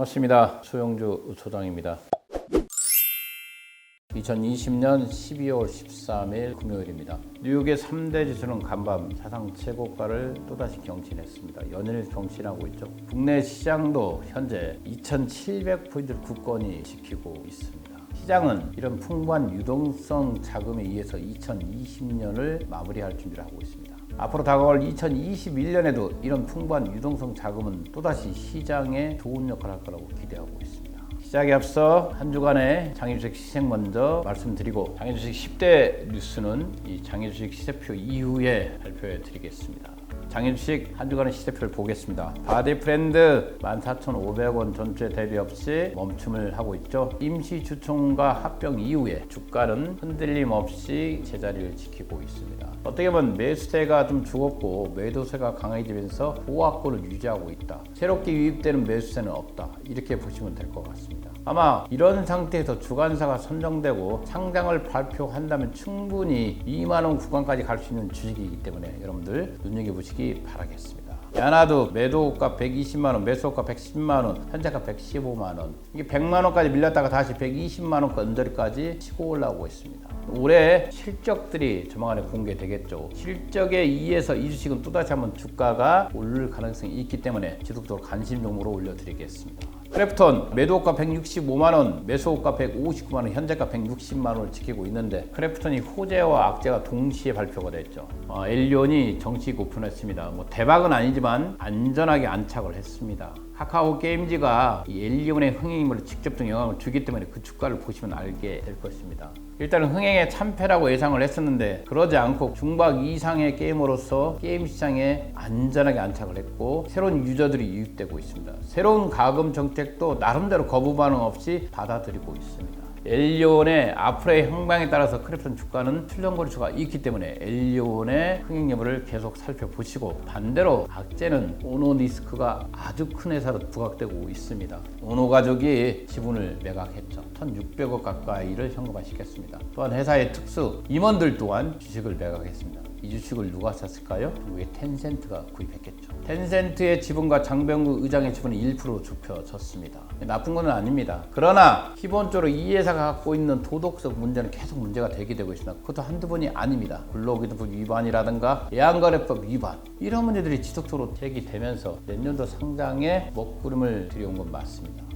반갑습니다. 소영주 소장입니다. 2020년 12월 13일 금요일입니다. 뉴욕의 3대 지수는 간밤 사상 최고가를 또다시 경신했습니다. 연일 경신하고 있죠. 국내 시장도 현재 2,700포인트 국권이 지키고 있습니다. 시장은 이런 풍부한 유동성 자금에 의해서 2020년을 마무리할 준비를 하고 있습니다. 앞으로 다가올 2021년에도 이런 풍부한 유동성 자금은 또다시 시장에 좋은 역할을 할 거라고 기대하고 있습니다. 시작에 앞서 한 주간의 장애주식 시세 먼저 말씀드리고 장애주식 10대 뉴스는 이 장애주식 시세표 이후에 발표해 드리겠습니다. 장애주식 한 주간의 시세표를 보겠습니다. 바디 프렌드 14,500원 전체 대비 없이 멈춤을 하고 있죠. 임시 주총과 합병 이후에 주가는 흔들림 없이 제자리를 지키고 있습니다. 어떻게 보면 매수세가 좀 죽었고 매도세가 강해지면서 보합권을 유지하고 있다. 새롭게 유입되는 매수세는 없다. 이렇게 보시면 될 것 같습니다. 아마 이런 상태에서 주간사가 선정되고 상장을 발표한다면 충분히 2만 원 구간까지 갈 수 있는 주식이기 때문에 여러분들 눈여겨보시기 바라겠습니다. 야나도 매도가 120만 원, 매수가 110만 원, 현재가 115만 원. 이게 100만 원까지 밀렸다가 다시 120만 원권 언저리까지 치고 올라오고 있습니다. 올해 실적들이 조만간에 공개되겠죠. 실적에 의해서 이 주식은 또다시 한번 주가가 오를 가능성이 있기 때문에 지속적으로 관심 종목으로 올려드리겠습니다. 크래프톤 매도가 165만 원, 매수가 159만 원, 현재가 160만 원을 지키고 있는데 크래프톤이 호재와 악재가 동시에 발표가 됐죠. 어, 엘리온이 정식 오픈했습니다. 뭐 대박은 아니지만 안전하게 안착을 했습니다. 카카오 게임즈가 이 엘리온의 흥행임을 직접적 영향을 주기 때문에 그 주가를 보시면 알게 될 것입니다. 일단은 흥행에 참패라고 예상을 했었는데 그러지 않고 중박 이상의 게임으로서 게임 시장에 안전하게 안착을 했고 새로운 유저들이 유입되고 있습니다. 새로운 가금 정책도 나름대로 거부 반응 없이 받아들이고 있습니다. 엘리온의 앞으로의 향방에 따라서 크래프톤 주가는 출렁거리수가 있기 때문에 엘리온의 흥행 여부를 계속 살펴보시고 반대로 악재는 오노디스크가 아주 큰 회사로 부각되고 있습니다. 오노 가족이 지분을 매각했죠. 1,600억 가까이를 현금화시켰습니다. 또한 회사의 특수 임원들 또한 주식을 매각했습니다. 이 주식을 누가 샀을까요? 결국에 텐센트가 구입했겠죠. 텐센트의 지분과 장병구 의장의 지분은 1% 좁혀졌습니다. 나쁜 건 아닙니다. 그러나 기본적으로 이 회사가 갖고 있는 도덕적 문제는 계속 문제가 되게 되고 있습니다. 그것도 한두 번이 아닙니다. 근로기준법 위반이라든가 예안거래법 위반 이런 문제들이 지속적으로 제기되면서 내년도 상장에 먹구름을 들여온 건 맞습니다.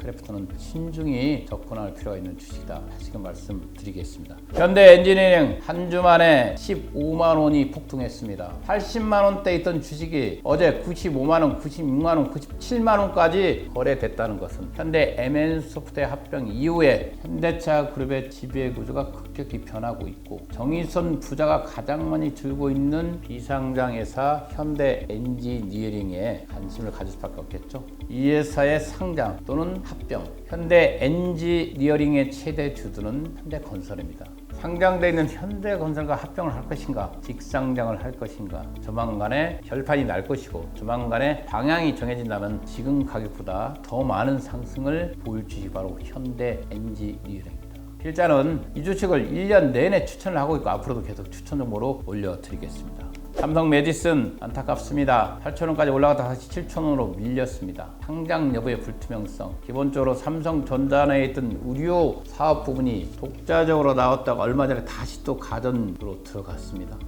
크래프톤은 신중히 접근할 필요가 있는 주식이다. 다시금 말씀드리겠습니다. 현대 엔지니어링 한 주 만에 15만 원이 폭등했습니다. 80만 원대 있던 주식이 어제 95만 원, 96만 원, 97만 원까지 거래됐다는 것은 현대 MN소프트의 합병 이후에 현대차 그룹의 지배 구조가 급격히 변하고 있고 정의선 부자가 가장 많이 들고 있는 비상장 회사 현대 엔지니어링에 관심을 가질 수밖에 없겠죠. 이 회사의 상장 또는 합병, 현대 엔지니어링의 최대 주주는 현대건설입니다. 상장되어 있는 현대건설과 합병을 할 것인가, 직상장을 할 것인가, 조만간에 결판이 날 것이고, 조만간에 방향이 정해진다면 지금 가격보다 더 많은 상승을 보일 주식이 바로 현대 엔지니어링입니다. 필자는 이 주식을 1년 내내 추천을 하고 있고 앞으로도 계속 추천 정보로 올려드리겠습니다. 삼성 메디슨 안타깝습니다. 8천원까지 올라가다 다시 7천원으로 밀렸습니다. 상장 여부의 불투명성. 기본적으로 삼성전자 내에 있던 의료 사업 부분이 독자적으로 나왔다가 얼마 전에 다시 또 가전으로 들어갔습니다.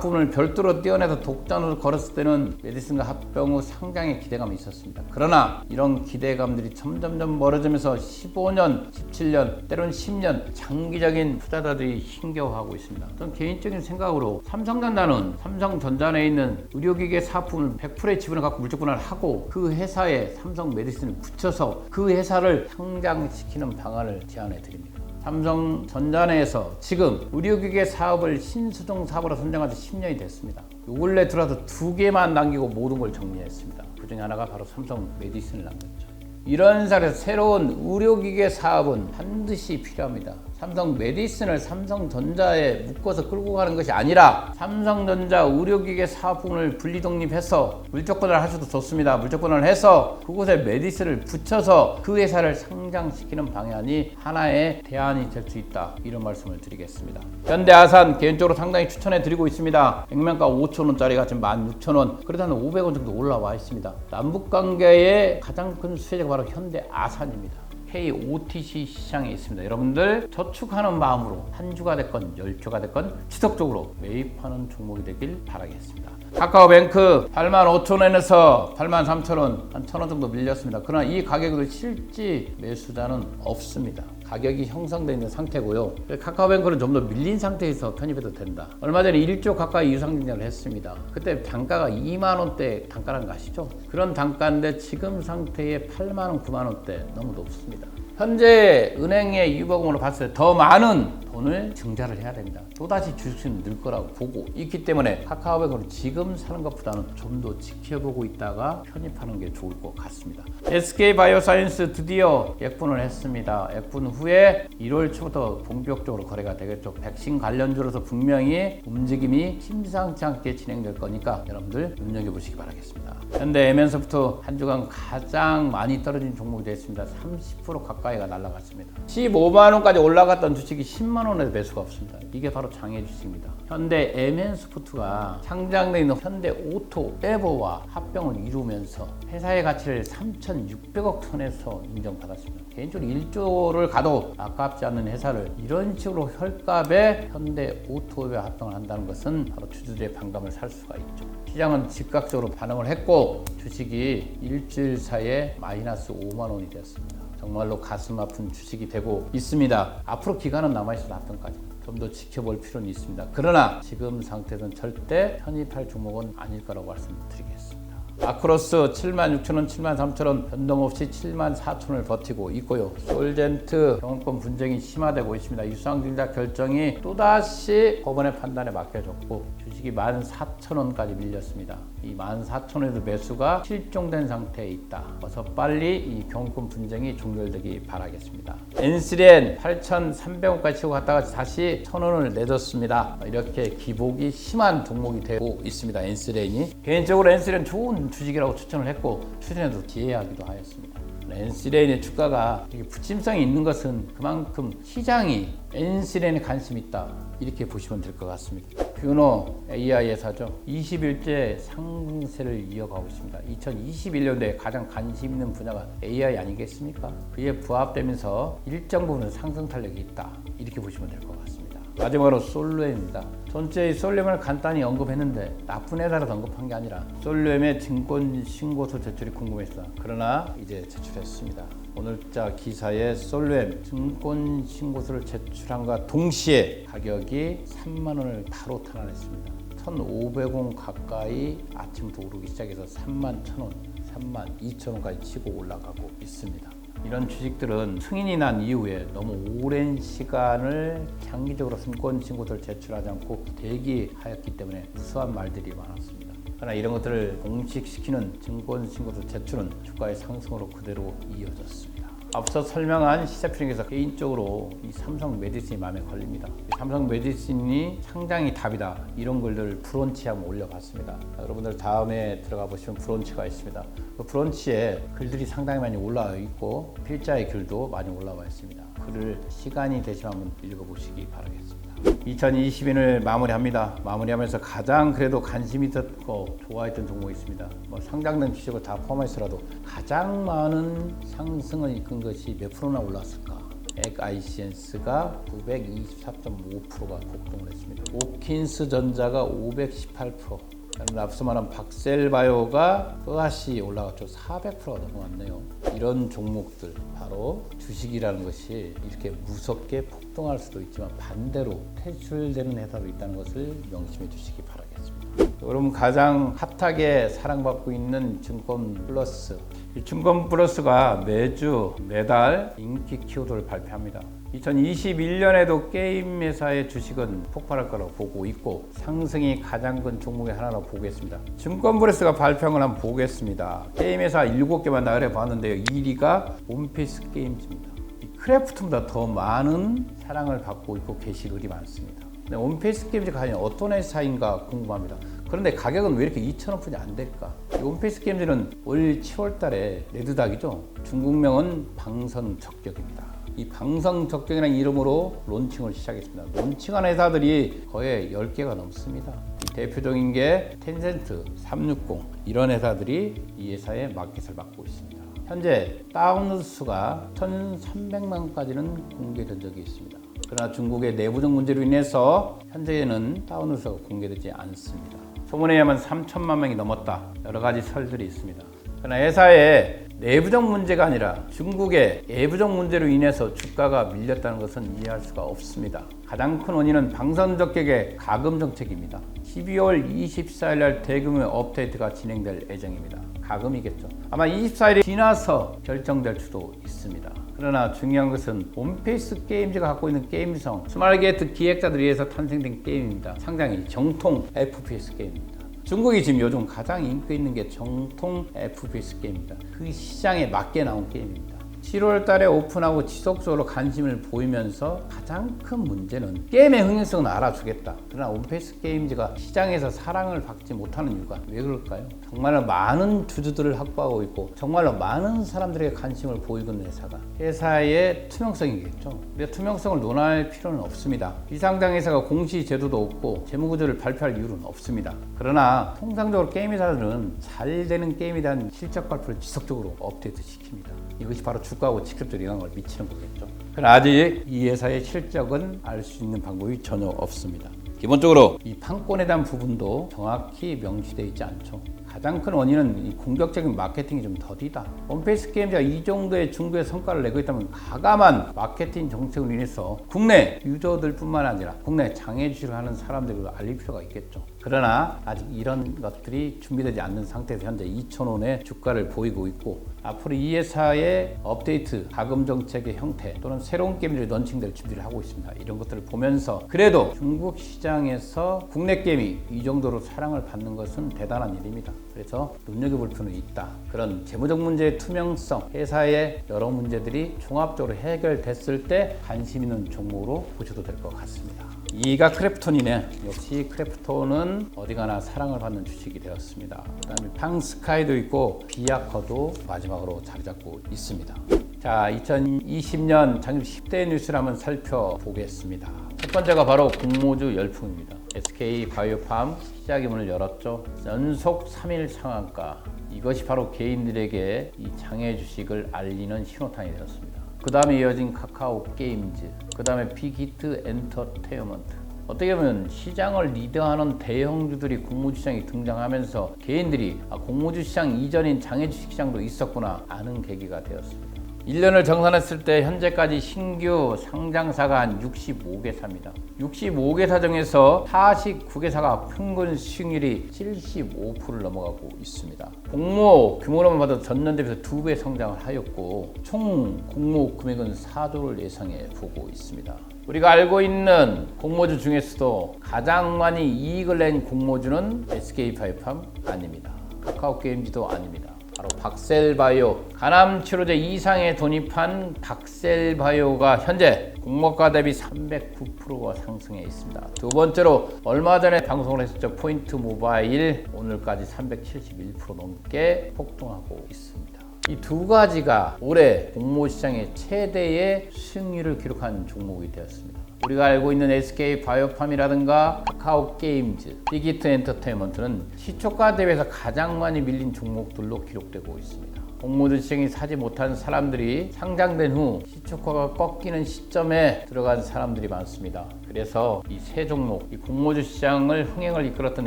부분을 별도로 떼어내서 독단으로 걸었을 때는 메디슨과 합병 후 상장의 기대감이 있었습니다. 그러나 이런 기대감들이 점점점 멀어지면서 15년, 17년, 때로는 10년 장기적인 투자자들이 힘겨워하고 있습니다. 저는 개인적인 생각으로 삼성전자는 삼성전자 내에 있는 의료기계 부분을 100%의 지분을 갖고 물적분할을 하고 그 회사에 삼성 메디슨을 붙여서 그 회사를 상장시키는 방안을 제안해 드립니다. 삼성전자 내에서 지금 의료기계 사업을 신수종 사업으로 선정한 지 10년이 됐습니다. 요 근래 들어서 두 개만 남기고 모든 걸 정리했습니다. 그 중에 하나가 바로 삼성 메디슨을 남겼죠. 이런 사례에서 새로운 의료기계 사업은 반드시 필요합니다. 삼성 메디슨을 삼성전자에 묶어서 끌고 가는 것이 아니라 삼성전자 의료기계 사업부문을 분리독립해서 물조건을 하셔도 좋습니다. 물조건을 해서 그곳에 메디슨을 붙여서 그 회사를 상장시키는 방향이 하나의 대안이 될 수 있다. 이런 말씀을 드리겠습니다. 현대아산 개인적으로 상당히 추천해 드리고 있습니다. 액면가 5천원짜리가 지금 16,000원. 그러다 한 500원 정도 올라와 있습니다. 남북 관계의 가장 큰 수혜자가 바로 현대아산입니다. KOTC 시장에 있습니다. 여러분들 저축하는 마음으로 한 주가 됐건 열 주가 됐건 지속적으로 매입하는 종목이 되길 바라겠습니다. 카카오뱅크 8만 5천 원에서 8만 3천 원, 한천원 정도 밀렸습니다. 그러나 이 가격으로 실지 매수자는 없습니다. 가격이 형성되어 있는 상태고요. 카카오뱅크는 좀 더 밀린 상태에서 편입해도 된다. 얼마 전에 1조 가까이 유상 증자를 했습니다. 그때 단가가 2만 원대 단가라는 거 아시죠? 그런 단가인데 지금 상태에 8만 원, 9만 원대 너무 높습니다. 현재 은행의 유보금으로 봤을 때 더 많은 돈을 증자를 해야 됩니다. 또다시 주식은 늘 거라고 보고 있기 때문에 카카오뱅크는 지금 사는 것보다는 좀 더 지켜보고 있다가 편입하는 게 좋을 것 같습니다. SK 바이오사이언스 드디어 약분을 했습니다. 약분 후에 1월 초부터 본격적으로 거래가 되겠죠. 백신 관련주로서 분명히 움직임이 심상치 않게 진행될 거니까 여러분들 눈여겨보시기 바라겠습니다. 현대 에멘소프트 한 주간 가장 많이 떨어진 종목이 됐습니다. 30% 가까이가 날라갔습니다. 15만 원까지 올라갔던 주식이 10만 원에 매수가 없습니다. 이게 바로 장애 주식입니다. 현대 에멘소프트가 상장돼 있는 현대 오토 에버와 합병을 이루면서 회사의 가치를 3,600억 톤에서 인정받았습니다. 개인적으로 1조를 가도 아깝지 않는 회사를 이런 식으로 혈갑에 현대 오토에 합병을 한다는 것은 바로 주주들의 반감을 살 수가 있죠. 시장은 즉각적으로 반응을 했고 주식이 일주일 사이에 마이너스 5만 원이 됐습니다. 정말로 가슴 아픈 주식이 되고 있습니다. 앞으로 기간은 남아있어도 합병까지 좀 더 지켜볼 필요는 있습니다. 그러나 지금 상태에서는 절대 편입할 종목은 아닐 거라고 말씀드리겠습니다. 아크로스 76,000원, 73,000원 변동 없이 74,000원을 버티고 있고요. 솔젠트 경영권 분쟁이 심화되고 있습니다. 유상증자 결정이 또다시 법원의 판단에 맡겨졌고 주식이 14,000원까지 밀렸습니다. 이 14,000원에도 매수가 실종된 상태에 있다. 어서 빨리 이 경영권 분쟁이 종결되기 바라겠습니다. 엔스렌 8,300원까지 치고 갔다가 다시 1,000원을 내줬습니다. 이렇게 기복이 심한 종목이 되고 있습니다. 엔스렌이 개인적으로 엔스렌 좋은 주식이라고 추천을 했고 추천해도 기회하기도 하였습니다. 엔시렌의 주가가 이렇게 부침성이 있는 것은 그만큼 시장이 엔시렌에 관심이 있다 이렇게 보시면 될 것 같습니다. 뷰노 AI 회사죠. 21째 상승세를 이어가고 있습니다. 2021년도에 가장 관심 있는 분야가 AI 아니겠습니까? 그에 부합되면서 일정 부분 상승 탄력이 있다 이렇게 보시면 될 것 같습니다. 마지막으로 솔루엠입니다. 전체 솔루엠을 간단히 언급했는데 나쁜 회사라서 언급한 게 아니라 솔루엠의 증권 신고서 제출이 궁금했어. 그러나 이제 제출했습니다. 오늘자 기사에 솔루엠 증권 신고서를 제출함과 동시에 가격이 3만 원을 바로 탈환했습니다. 1,500원 가까이 아침부터 오르기 시작해서 3만 1,000원, 3만 2천원까지 치고 올라가고 있습니다. 이런 주식들은 승인이 난 이후에 너무 오랜 시간을 장기적으로 승권 신고서를 제출하지 않고 대기하였기 때문에 무수한 말들이 많았습니다. 그러나 이런 것들을 공식시키는 증권 신고서 제출은 주가의 상승으로 그대로 이어졌습니다. 앞서 설명한 시세 프링에서 개인적으로 이 삼성 메디슨이 마음에 걸립니다. 삼성 메디슨이 상장이 답이다. 이런 글들을 브런치에 한번 올려봤습니다. 여러분들 다음에 들어가 보시면 브런치가 있습니다. 그 브런치에 글들이 상당히 많이 올라와 있고 필자의 글도 많이 올라와 있습니다. 글을 시간이 되시면 한번 읽어보시기 바라겠습니다. 2020년을 마무리합니다. 마무리하면서 가장 그래도 관심이 있었고 좋아했던 종목이 있습니다. 뭐 상장된 주식을 다 포함해서라도 가장 많은 상승을 이끈 것이 몇 프로나 올랐을까? 액 아이시엔스가 924.5%가 폭등을 했습니다. 오킨스 전자가 518%. 앞서 말한 박셀바이오가 또다시 올라갔죠. 400%가 넘어갔네요. 이런 종목들 바로 주식이라는 것이 이렇게 무섭게 폭등할 수도 있지만 반대로 퇴출되는 회사도 있다는 것을 명심해 주시기 바라겠습니다. 여러분 가장 핫하게 사랑받고 있는 증권 플러스 이 증권 플러스가 매주 매달 인기 키워드를 발표합니다. 2021년에도 게임 회사의 주식은 폭발할 거라고 보고 있고 상승이 가장 큰 종목의 하나로 보겠습니다. 증권 플러스가 발표한 걸 한번 보겠습니다. 게임 회사 7개만 나열해 봤는데요. 1위가 원피스 게임즈입니다. 크래프트보다 더 많은 사랑을 받고 있고 게시글이 많습니다. 근데 온페이스 게임즈 과연 어떤 회사인가 궁금합니다. 그런데 가격은 왜 이렇게 2,000원 뿐이 안 될까? 이 온페이스 게임즈는 올 7월 달에 레드닥이죠. 중국명은 방선 적격입니다. 이 방성적격이라는 이름으로 론칭을 시작했습니다. 론칭한 회사들이 거의 10개가 넘습니다. 이 대표적인 게 텐센트, 360 이런 회사들이 이 회사의 마켓을 맡고 있습니다. 현재 다운로드 수가 1,300만까지는 공개된 적이 있습니다. 그러나 중국의 내부적 문제로 인해서 현재는 다운로드 수가 공개되지 않습니다. 소문에 의하면 3천만 명이 넘었다. 여러 가지 설들이 있습니다. 그러나 회사의 내부적 문제가 아니라 중국의 외부적 문제로 인해서 주가가 밀렸다는 것은 이해할 수가 없습니다. 가장 큰 원인은 방선적격의 가금 정책입니다. 12월 24일 날 대규모 업데이트가 진행될 예정입니다. 가금이겠죠. 아마 24일이 지나서 결정될 수도 있습니다. 그러나 중요한 것은 온페이스 게임즈가 갖고 있는 게임성, 스마트 게이트 기획자들에 의해서 탄생된 게임입니다. 상당히 정통 FPS 게임입니다. 중국이 지금 요즘 가장 인기 있는 게 정통 FPS 게임입니다. 그 시장에 맞게 나온 게임입니다. 7월 달에 오픈하고 지속적으로 관심을 보이면서 가장 큰 문제는 게임의 흥행성은 알아주겠다. 그러나 온페이스 게임즈가 시장에서 사랑을 받지 못하는 이유가 왜 그럴까요? 정말로 많은 주주들을 확보하고 있고 정말로 많은 사람들에게 관심을 보이고 있는 회사가 회사의 투명성이겠죠. 근데 투명성을 논할 필요는 없습니다. 비상장 회사가 공시 제도도 없고 재무구조를 발표할 이유는 없습니다. 그러나 통상적으로 게임 회사들은 잘 되는 게임에 대한 실적 발표를 지속적으로 업데이트 시킵니다. 이것이 바로 주가하고 직접적으로 영향을 미치는 거겠죠. 그러나 아직 이 회사의 실적은 알 수 있는 방법이 전혀 없습니다. 기본적으로 이 판권에 대한 부분도 정확히 명시되어 있지 않죠. 가장 큰 원인은 이 공격적인 마케팅이 좀 더디다. 원페이스 게임즈가 이 정도의 중도의 성과를 내고 있다면 가감한 마케팅 정책을 인해서 국내 유저들뿐만 아니라 국내 장애 주식을 하는 사람들도 알릴 필요가 있겠죠. 그러나 아직 이런 것들이 준비되지 않는 상태에서 현재 2,000원의 주가를 보이고 있고 앞으로 이 회사의 업데이트 가금 정책의 형태 또는 새로운 게임들이 런칭될 준비를 하고 있습니다. 이런 것들을 보면서 그래도 중국 시장에서 국내 게임이 이 정도로 사랑을 받는 것은 대단한 일입니다. 그래서 눈여겨볼 필요는 있다. 그런 재무적 문제의 투명성, 회사의 여러 문제들이 종합적으로 해결됐을 때 관심 있는 종목으로 보셔도 될 것 같습니다. 이가 크래프톤이네. 역시 크래프톤은 어디 가나 사랑을 받는 주식이 되었습니다. 그다음에 팡스카이도 있고 비아커도 마지막으로 자리 잡고 있습니다. 자, 2020년 장립 10대 뉴스를 한번 살펴보겠습니다. 첫 번째가 바로 공모주 열풍입니다. SK 바이오팜 시작의 문을 열었죠. 연속 3일 상한가. 이것이 바로 개인들에게 이 장애 주식을 알리는 신호탄이 되었습니다. 그 다음에 이어진 카카오 게임즈, 그 다음에 빅히트 엔터테인먼트. 어떻게 보면 시장을 리드하는 대형주들이 공모주 시장에 등장하면서 개인들이 아, 공모주 시장 이전인 장애주식 시장도 있었구나 아는 계기가 되었습니다. 1년을 정산했을 때 현재까지 신규 상장사가 한 65개사입니다. 65개사 중에서 49개사가 평균 수익률이 75%를 넘어가고 있습니다. 공모 규모로만 봐도 전년 대비해서 2배 성장을 하였고 총 공모 금액은 4조를 예상해 보고 있습니다. 우리가 알고 있는 공모주 중에서도 가장 많이 이익을 낸 공모주는 SK파이팜 아닙니다. 카카오게임즈도 아닙니다. 바로 박셀바이오 간암 치료제 이상에 돈입한 박셀바이오가 현재 공모가 대비 309%가 상승해 있습니다. 두 번째로 얼마 전에 방송을 했었죠. 포인트 모바일 오늘까지 371% 넘게 폭등하고 있습니다. 이 두 가지가 올해 공모 시장의 최대의 수익률을 기록한 종목이 되었습니다. 우리가 알고 있는 SK 바이오팜이라든가 카카오 게임즈, 빅히트 엔터테인먼트는 시초가 대비해서 가장 많이 밀린 종목들로 기록되고 있습니다. 공모주 시장이 사지 못한 사람들이 상장된 후 시초가가 꺾이는 시점에 들어간 사람들이 많습니다. 그래서 이 세 종목, 이 공모주 시장을 흥행을 이끌었던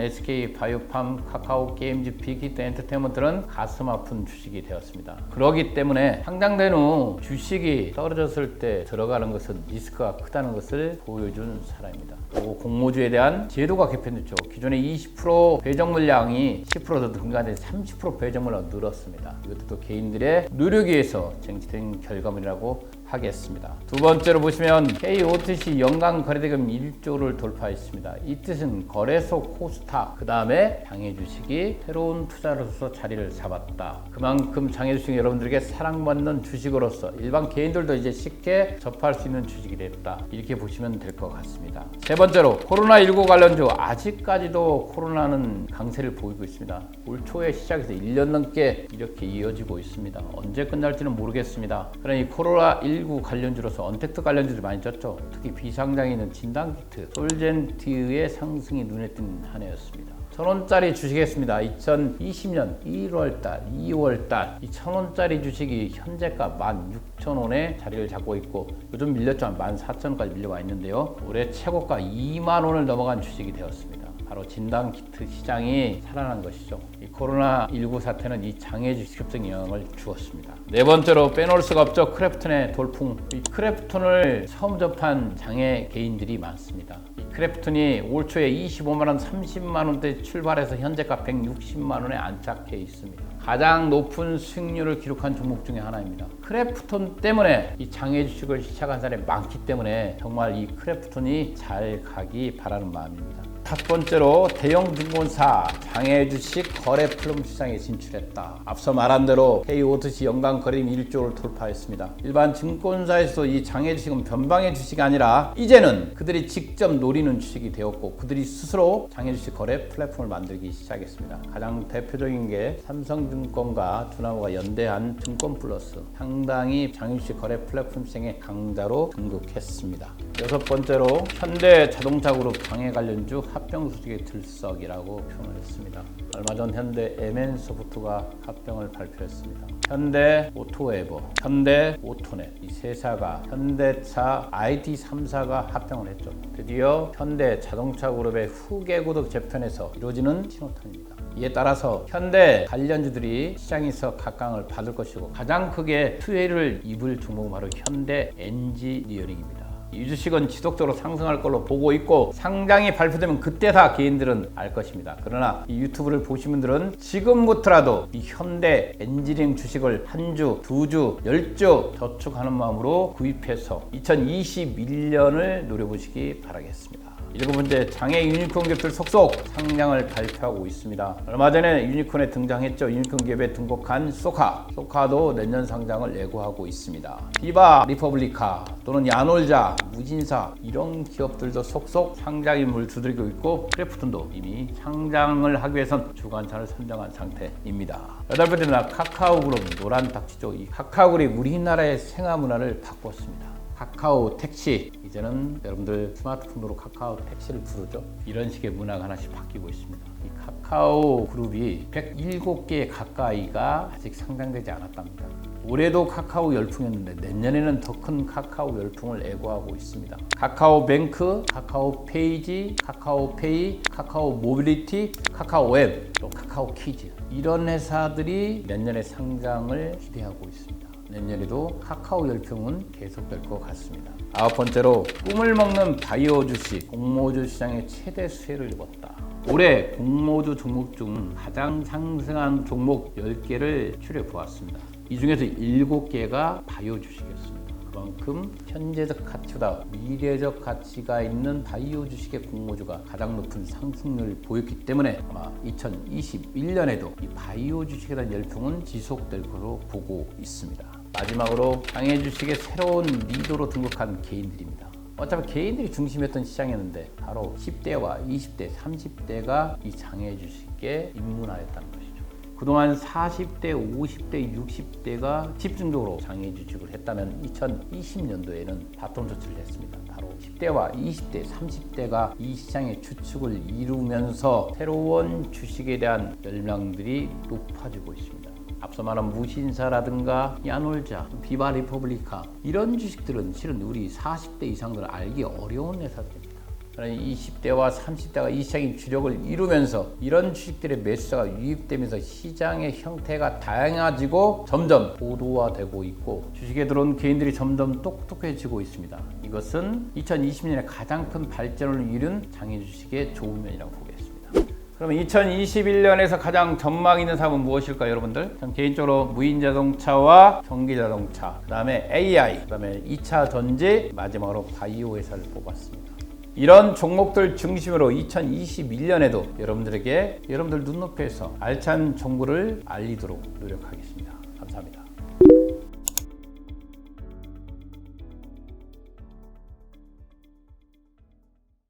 SK 바이오팜, 카카오 게임즈, 빅히트 엔터테인먼트는 가슴 아픈 주식이 되었습니다. 그러기 때문에 상장된 후 주식이 떨어졌을 때 들어가는 것은 리스크가 크다는 것을 보여준 사람입니다. 그리고 공모주에 대한 제도가 개편됐죠. 기존의 20% 배정 물량이 10%더 증가된 30% 배정 물량 늘었습니다. 이것도 또 개인들의 노력에 의해서 쟁취된 결과물이라고 하겠습니다. 두 번째로 보시면 KOTC 연간 거래대금 1조를 돌파했습니다. 이 뜻은 거래소 코스타 그 다음에 장애 주식이 새로운 투자로서 자리를 잡았다. 그만큼 장애 주식 여러분들에게 사랑받는 주식으로서 일반 개인들도 이제 쉽게 접할 수 있는 주식이 됐다. 이렇게 보시면 될 것 같습니다. 세 번째로 코로나19 관련주 아직까지도 코로나는 강세를 보이고 있습니다. 올 초에 시작해서 1년 넘게 이렇게 이어지고 있습니다. 언제 끝날지는 모르겠습니다. 그러니 코로나 19 관련주로서 언택트 관련주들 많이 쪘죠. 특히 비상장에 있는 진단키트, 솔젠티의 상승이 눈에 띈 한 해였습니다. 천원짜리 주식했습니다. 2020년 1월달, 2월달 이 천원짜리 주식이 현재가 16,000원에 자리를 잡고 있고 요즘 밀렸지만 14,000원까지 밀려와 있는데요. 올해 최고가 2만 원을 넘어간 주식이 되었습니다. 바로 진단 키트 시장이 살아난 것이죠. 이 코로나 19 사태는 이 장애 협정 영향을 주었습니다. 네 번째로 빼놓을 수가 없죠. 크래프톤의 돌풍. 이 크래프톤을 처음 접한 장애 개인들이 많습니다. 이 크래프톤이 올 초에 25만 원, 30만 원대 출발해서 현재가 160만 원에 안착해 있습니다. 가장 높은 수익률을 기록한 종목 중에 하나입니다. 크래프톤 때문에 이 장애 주식을 시작한 사람이 많기 때문에 정말 이 크래프톤이 잘 가기 바라는 마음입니다. 첫 번째로 대형 증권사 장애 주식 거래 플랫폼 시장에 진출했다. 앞서 말한 대로 K5TC 연간 거래임 1조를 돌파했습니다. 일반 증권사에서 이 장애 주식은 변방의 주식이 아니라 이제는 그들이 직접 노리는 주식이 되었고 그들이 스스로 장애 주식 거래 플랫폼을 만들기 시작했습니다. 가장 대표적인 게 삼성증권과 두나무가 연대한 증권 플러스 상당히 장애 주식 거래 플랫폼 시장의 강자로 등극했습니다. 여섯 번째로 현대 자동차 그룹 장애 관련주 합병 수직의 들썩이라고 표현을 했습니다. 얼마 전 현대 MN소프트가 합병을 발표했습니다. 현대 오토에버, 현대 오토넷 이 세 사가 현대차 IT 3사가 합병을 했죠. 드디어 현대 자동차 그룹의 후계구독 재편에서 이루어지는 신호탄입니다. 이에 따라서 현대 관련주들이 시장에서 각광을 받을 것이고 가장 크게 수혜를 입을 종목은 바로 현대 엔지니어링입니다. 이 주식은 지속적으로 상승할 걸로 보고 있고 상장이 발표되면 그때 다 개인들은 알 것입니다. 그러나 이 유튜브를 보신 분들은 지금부터라도 이 현대 엔지니어링 주식을 한 주, 두 주, 열 주 저축하는 마음으로 구입해서 2021년을 노려보시기 바라겠습니다. 일곱 번째 장애 유니콘 기업들 속속 상장을 발표하고 있습니다. 얼마 전에 유니콘에 등장했죠. 유니콘 기업에 등록한 소카, 소카도 내년 상장을 예고하고 있습니다. 비바 리퍼블리카 또는 야놀자, 무진사 이런 기업들도 속속 상장임을 두드리고 있고 크래프톤도 이미 상장을 하기 위해선 주관사를 선정한 상태입니다. 여덟 번째는 카카오 그룹 노란 딱지죠. 이 카카오 그룹이 우리나라의 생활 문화를 바꿨습니다. 카카오 택시. 이제는 여러분들 스마트폰으로 카카오 택시를 부르죠. 이런 식의 문화가 하나씩 바뀌고 있습니다. 이 카카오 그룹이 107개 가까이가 아직 상장되지 않았답니다. 올해도 카카오 열풍이었는데 내년에는 더 큰 카카오 열풍을 예고하고 있습니다. 카카오 뱅크, 카카오 페이지, 카카오 페이, 카카오 모빌리티, 카카오 웹, 또 카카오 키즈. 이런 회사들이 내년에 상장을 기대하고 있습니다 내년에도 카카오 열풍은 계속될 것 같습니다. 아홉 번째로 꿈을 먹는 바이오 주 식 공모주 시장의 최대 수혜를 입었다. 올해 공모주 종목 중 가장 상승한 종목 10개를 추려 보았습니다. 이 중에서 7개가 바이오 주식이었습니다. 그만큼 현재적 가치보다 미래적 가치가 있는 바이오 주식의 공모주가 가장 높은 상승률을 보였기 때문에 아마 2021년에도 이 바이오 주식에 대한 열풍은 지속될 것으로 보고 있습니다. 마지막으로 장애 주식의 새로운 리더로 등극한 개인들입니다. 어차피 개인들이 중심이었던 시장이었는데 바로 10대와 20대, 30대가 이 장애 주식에 입문하였다는 것이죠. 그동안 40대, 50대, 60대가 집중적으로 장애 주식을 했다면 2020년도에는 바톤 조치를 했습니다. 바로 10대와 20대, 30대가 이 시장의 주축을 이루면서 새로운 주식에 대한 열망들이 높아지고 있습니다. 앞서 말한 무신사라든가 야놀자, 비바 리퍼블리카 이런 주식들은 실은 우리 40대 이상들은 알기 어려운 회사들입니다. 20대와 30대가 이 시장의 주력을 이루면서 이런 주식들의 매수자가 유입되면서 시장의 형태가 다양해지고 점점 고도화되고 있고 주식에 들어온 개인들이 점점 똑똑해지고 있습니다. 이것은 2020년에 가장 큰 발전을 이룬 장애 주식의 좋은 면이라고 보겠습니다. 그러면 2021년에서 가장 전망 있는 사업은 무엇일까요, 여러분들? 전 개인적으로 무인 자동차와 전기 자동차, 그다음에 AI, 그다음에 2차 전지, 마지막으로 바이오 회사를 뽑았습니다. 이런 종목들 중심으로 2021년에도 여러분들에게 여러분들 눈높이에서 알찬 정보를 알리도록 노력하겠습니다.